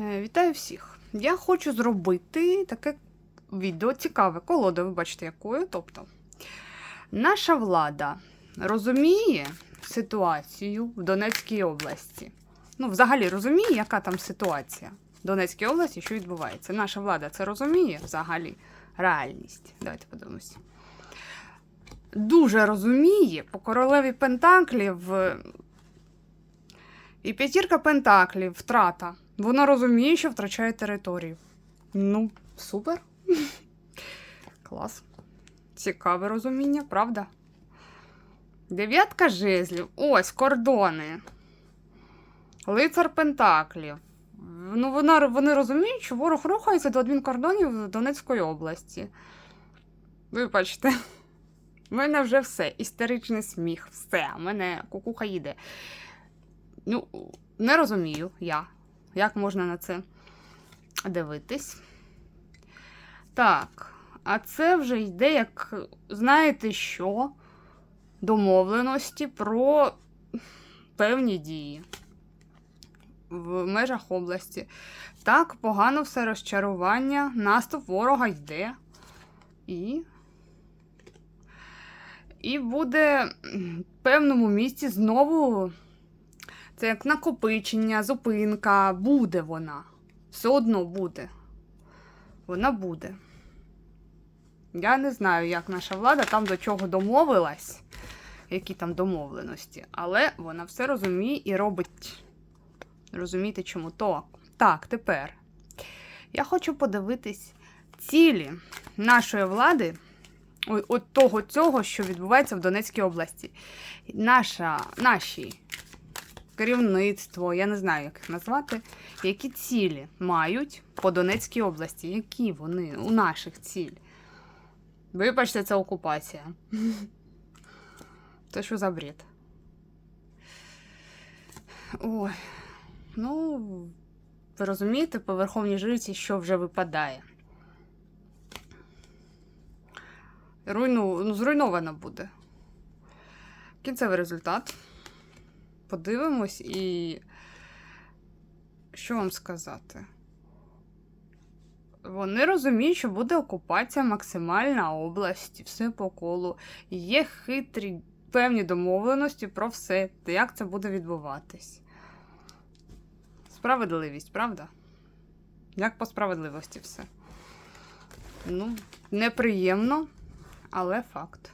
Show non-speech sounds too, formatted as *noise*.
Е, Вітаю всіх! Я хочу зробити таке відео цікаве, колода, ви бачите, якою. Тобто, наша влада розуміє ситуацію в Донецькій області. Ну, взагалі розуміє, яка там ситуація в Донецькій області, що відбувається. Наша влада це розуміє взагалі реальність. Давайте подивимося. Дуже розуміє по королеві Пентаклів е, і п'ятірка Пентаклів, втрата. Вона розуміє, що втрачає територію. Ну, супер. *laughs* Клас. Цікаве розуміння, правда? Дев'ятка жезлів. Ось кордони. Лицар Пентаклів. Ну, вона, вони розуміють, що ворог рухається до адмінкордонів Донецької області. Ви бачите, в мене вже все. Істеричний сміх, все. У мене кукуха їде. Ну, не розумію я, як можна на це дивитись. Так, а це вже йде, як, знаєте що? Домовленості про певні дії в межах області. Так, погано все розчарування, наступ ворога йде. І. І буде в певному місці знову це як накопичення, зупинка. Буде вона. Все одно буде. Вона буде. Я не знаю, як наша влада там до чого домовилась, які там домовленості, але вона все розуміє і робить. Розумієте, чому? То. Так, тепер. Я хочу подивитись цілі нашої влади, от того цього, що відбувається в Донецькій області. Наша, наші керівництво, я не знаю, як їх назвати, які цілі мають по Донецькій області, які вони у наших ціль. Вибачте, це окупація. *laughs* Це що за бред? Ой. Ну, ви розумієте, по верховній жриці, що вже випадає. Руйну... Ну, зруйновано буде. Кінцевий результат подивимось і. Що вам сказати? Вони розуміють, що буде окупація максимальна області, все по колу. Є хитрі певні домовленості про все, як це буде відбуватись. Справедливість, правда? Як по справедливості все. Ну, неприємно, але факт.